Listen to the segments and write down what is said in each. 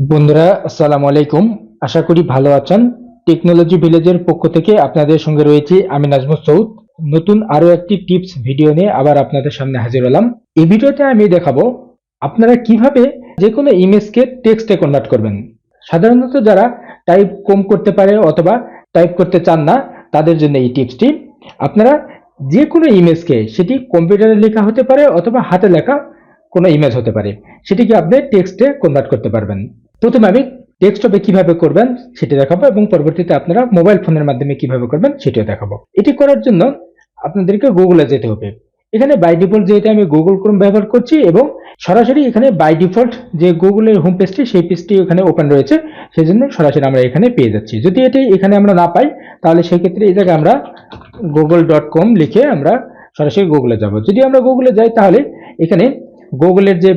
বন্ধুরা, আসসালামু আলাইকুম। আশা করি ভালো আছেন। টেকনোলজি ভিলেজের পক্ষ থেকে আপনাদের সঙ্গে রয়েছি আমি নাজমুল সৌদ। নতুন আরও একটি টিপস ভিডিও নিয়ে আবার আপনাদের সামনে হাজির হলাম। এই ভিডিওতে আমি দেখাবো, আপনারা কীভাবে যে কোনো ইমেজকে টেক্সটে কনভার্ট করবেন। সাধারণত যারা টাইপ কম করতে পারে অথবা টাইপ করতে চান না, তাদের জন্য এই টিপসটি। আপনারা যে কোনো ইমেজকে, সেটি কম্পিউটারে লেখা হতে পারে অথবা হাতে লেখা কোনো ইমেজ হতে পারে, সেটিকে আপনি টেক্সটে কনভার্ট করতে পারবেন। প্রথমে আমি ডেস্কটপে কীভাবে করবেন সেটি দেখাবো এবং পরবর্তীতে আপনারা মোবাইল ফোনের মাধ্যমে কীভাবে করবেন সেটিও দেখাবো। এটি করার জন্য আপনাদেরকে গুগলে যেতে হবে। এখানে বাই ডিফল্ট যেহেতু আমি গুগল ক্রোম ব্যবহার করছি এবং সরাসরি এখানে বাই ডিফল্ট যে গুগলের হোম পেজটি সেই পেজটি এখানে ওপেন রয়েছে সেই জন্য সরাসরি আমরা এখানে পেয়ে যাচ্ছি। যদি এটি এখানে আমরা না পাই, তাহলে সেই ক্ষেত্রে এই জায়গায় আমরা গুগল ডট কম লিখে আমরা সরাসরি গুগলে যাব। যদি আমরা গুগলে যাই, তাহলে এখানে গুগলের যে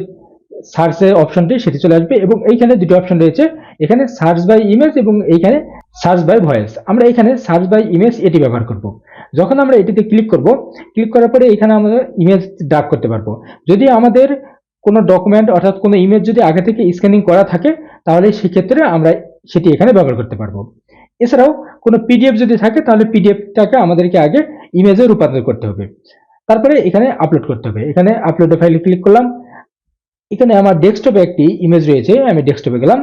সার্চের অপশনটি সেটি চলে আসবে এবং এইখানে দুটো অপশন রয়েছে। এখানে সার্চ বাই ইমেজ এবং এইখানে সার্চ বাই ভয়েস আমরা এখানে সার্চ বাই ইমেজ এটি ব্যবহার করব। যখন আমরা এটিতে ক্লিক করব ক্লিক করার পরে এখানে আমরা ইমেজ ডাক করতে পারব। যদি আমাদের কোনো ডকুমেন্ট অর্থাৎ কোনো ইমেজ যদি আগে থেকে স্ক্যানিং করা থাকে, তাহলে সেক্ষেত্রে আমরা সেটি এখানে ব্যবহার করতে পারব। এছাড়াও কোনো পিডিএফ যদি থাকে, তাহলে পিডিএফটাকে আমাদেরকে আগে ইমেজে রূপান্তর করতে হবে। তারপরে এখানে আপলোড করতে হবে। এখানে আপলোড ফাইলে ক্লিক করলাম। এখানে আমার ডেস্কটপে একটি ইমেজ রয়েছে, আমি ডেস্কটপে গেলাম।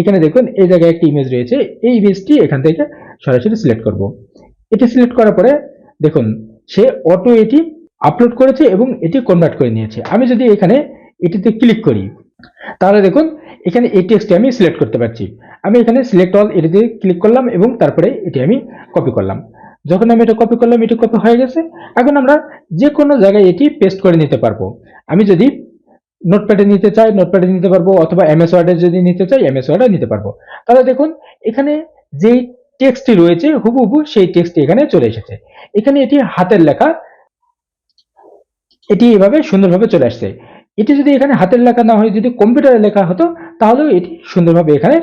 এখানে দেখুন, এই জায়গায় একটি ইমেজ রয়েছে, এই ইমেজটি এখান থেকে সরাসরি সিলেক্ট করব। এটি সিলেক্ট করার পরে, দেখুন, সে অটো এটি আপলোড করেছে এবং এটি কনভার্ট করে নিয়েছে। আমি যদি এখানে এটিতে ক্লিক করি, তাহলে দেখুন, এখানে এই টেক্সটটি আমি সিলেক্ট করতে পারছি। আমি এখানে সিলেক্ট অল এটিতে ক্লিক করলাম এবং তারপরে এটি আমি কপি করলাম। যখন আমি এটা কপি করলাম, এটি কপি হয়ে গেছে। এখন আমরা যে কোনো জায়গায় এটি পেস্ট করে নিতে পারব। আমি যদি নোটপ্যাডে নিতে চাই নোটপ্যাডে নিতে পারব, অথবা এমএস ওয়ার্ডে যদি নিতে চাই এমএস ওয়ার্ডে নিতে পারব। তাহলে দেখুন, এখানে যেই টেক্সটটি রয়েছে, হুবহু সেই টেক্সটটি এখানে চলে এসেছে। এখানে এটি হাতের লেখা, এটি এভাবে সুন্দরভাবে চলে আসছে। এটি যদি এখানে হাতের লেখা না হয়, যদি কম্পিউটারে লেখা হতো, তাহলেও এটি সুন্দরভাবে এখানে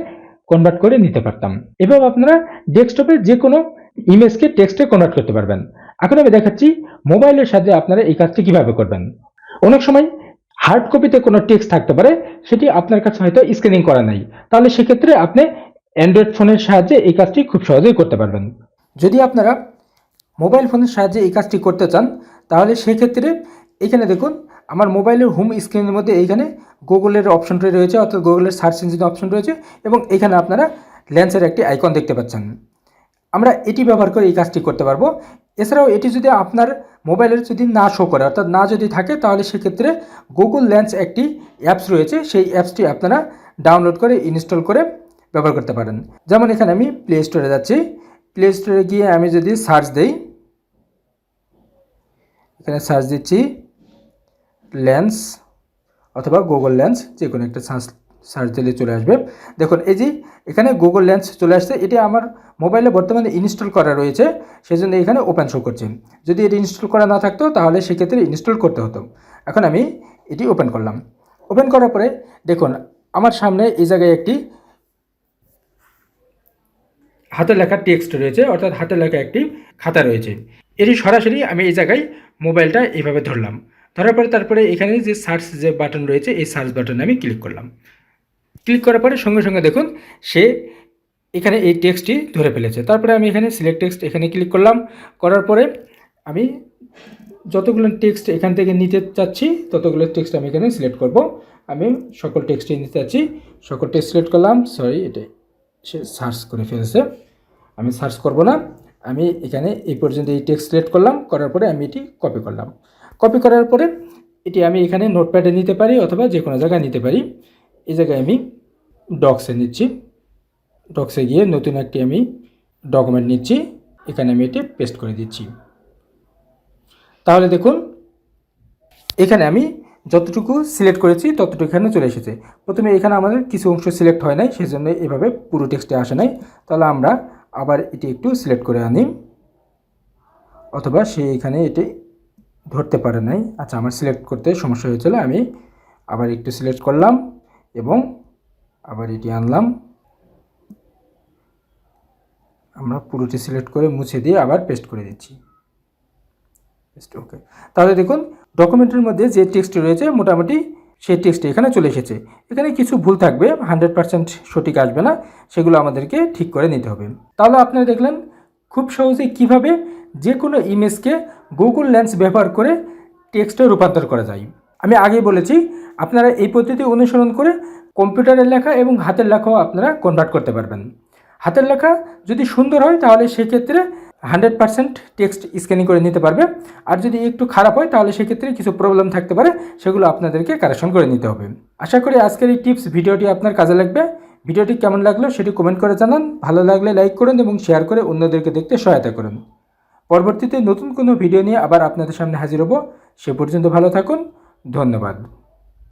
কনভার্ট করে নিতে পারতাম। এভাবে আপনারা ডেস্কটপে যে কোনো ইমেজকে টেক্সটে কনভার্ট করতে পারবেন। এখন আমি দেখাচ্ছি মোবাইলের সাথে আপনারা এই কাজটি কীভাবে করবেন। অনেক সময় হার্ড কপিতে কোনো টেক্সট থাকতে পারে, সেটি আপনার কাছে হয়তো স্ক্যানিং করা নাই। তাহলে সেক্ষেত্রে আপনি অ্যান্ড্রয়েড ফোনের সাহায্যে এই কাজটি খুব সহজেই করতে পারবেন। যদি আপনারা মোবাইল ফোনের সাহায্যে এই কাজটি করতে চান, তাহলে সেক্ষেত্রে এখানে দেখুন, আমার মোবাইলের হোম স্ক্রিনের মধ্যে এইখানে গুগলের অপশনটি রয়েছে, অর্থাৎ গুগলের সার্চ ইঞ্জিন অপশন রয়েছে, এবং এখানে আপনারা ল্যান্সের একটি আইকন দেখতে পাচ্ছেন। আমরা এটি ব্যবহার করে এই কাজটি করতে পারব। এছাড়াও এটি যদি আপনার মোবাইলের যদি না শো করে, অর্থাৎ না যদি থাকে, তাহলে সেক্ষেত্রে গুগল লেন্স একটি অ্যাপস রয়েছে। সেই অ্যাপসটি আপনারা ডাউনলোড করে ইনস্টল করে ব্যবহার করতে পারেন। যেমন এখানে আমি প্লে স্টোরে যাচ্ছি। প্লে স্টোরে গিয়ে আমি যদি সার্চ দেই, এখানে সার্চ দিচ্ছি লেন্স অথবা গুগল লেন্স যে কোনো একটা সার্চ সার্চ দিলে চলে আসবে। দেখুন, এই যে এখানে গুগল লেন্স চলে আসছে, এটি আমার মোবাইলে বর্তমানে ইনস্টল করা রয়েছে, সেজন্য এখানে ওপেন শো করছে। যদি এটি ইনস্টল করা না থাকতো, তাহলে সেক্ষেত্রে ইনস্টল করতে হতো। এখন আমি এটি ওপেন করলাম। ওপেন করার পরে দেখুন, আমার সামনে এই জায়গায় একটি হাতে লেখা টেক্সট রয়েছে, অর্থাৎ হাতে লেখা একটি খাতা রয়েছে। এটি সরাসরি আমি এই জায়গায় মোবাইলটা এইভাবে ধরলাম। ধরার পরে তারপরে এখানে যে সার্চ যে বাটন রয়েছে, এই সার্চ বাটনে আমি ক্লিক করলাম। ক্লিক করার পরে সঙ্গে সঙ্গে দেখুন সে এখানে এই টেক্সটটি ধরে ফেলেছে। তারপরে আমি এখানে সিলেক্ট টেক্সট এখানে ক্লিক করলাম। করার পরে আমি যতগুলো টেক্সট এখান থেকে নিতে চাচ্ছি, ততগুলো টেক্সট আমি এখানে সিলেক্ট করব। আমি সকল টেক্সটই নিতে চাচ্ছি। সকল টেক্সট সিলেক্ট করলাম। সরি এটা সে সার্চ করে ফেলেছে। আমি সার্চ করব না। আমি এখানে এই পর্যন্ত এই টেক্সট সিলেক্ট করলাম। করার পরে আমি এটি কপি করলাম। কপি করার পরে এটি আমি এখানে নোটপ্যাডে নিতে পারি অথবা যে কোনো জায়গায় নিতে পারি। এই জায়গায় আমি ডক্সে নিচ্ছি। ডক্সে গিয়ে নতুন একটি আমি ডকুমেন্ট নিচ্ছি। এখানে আমি এটি পেস্ট করে দিচ্ছি। তাহলে দেখুন, এখানে আমি যতটুকু সিলেক্ট করেছি ততটুকু এখানে চলে এসেছে। প্রথমে এখানে আমাদের কিছু অংশ সিলেক্ট হয় নাই সেই জন্য এভাবে পুরো টেক্সটে আসে নাই। তাহলে আমরা আবার এটি একটু সিলেক্ট করে আনি। অথবা সে এখানে এটি ধরতে পারে নাই। আচ্ছা আমার সিলেক্ট করতে সমস্যা হয়েছিল, আমি আবার একটু সিলেক্ট করলাম। এবং আবার এটি আনলাম। আমরা পুরোটি সিলেক্ট করে মুছে দিয়ে আবার পেস্ট করে দিচ্ছি। পেস্ট ওকে তাহলে দেখুন ডকুমেন্টের মধ্যে যে টেক্সট রয়েছে, মোটামুটি সেই টেক্সটটি এখানে চলে এসেছে। এখানে কিছু ভুল থাকবে হান্ড্রেড পার্সেন্ট সঠিক আসবে না, সেগুলো আমাদেরকে ঠিক করে নিতে হবে। তাহলে আপনারা দেখলেন, খুব সহজে কীভাবে যে কোনো ইমেজকে গুগল লেন্স ব্যবহার করে টেক্সটে রূপান্তর করা যায়। আমি আগেই বলেছি, আপনারা এই পদ্ধতি অনুসরণ করে কম্পিউটারের লেখা এবং হাতের লেখাও আপনারা কনভার্ট করতে পারবেন। হাতের লেখা যদি সুন্দর হয়, তাহলে সেক্ষেত্রে হান্ড্রেড পার্সেন্ট টেক্সট স্ক্যানিং করে নিতে পারবে। আর যদি একটু খারাপ হয়, তাহলে সেক্ষেত্রে কিছু প্রবলেম থাকতে পারে, সেগুলো আপনাদেরকে কারেকশন করে নিতে হবে। আশা করি আজকের এই টিপস ভিডিওটি আপনার কাজে লাগবে। ভিডিওটি কেমন লাগল সেটি কমেন্ট করে জানান। ভালো লাগলে লাইক করুন এবং শেয়ার করে অন্যদেরকে দেখতে সহায়তা করুন। পরবর্তীতে নতুন কোনো ভিডিও নিয়ে আবার আপনাদের সামনে হাজির হব। সে পর্যন্ত ভালো থাকুন। ধন্যবাদ।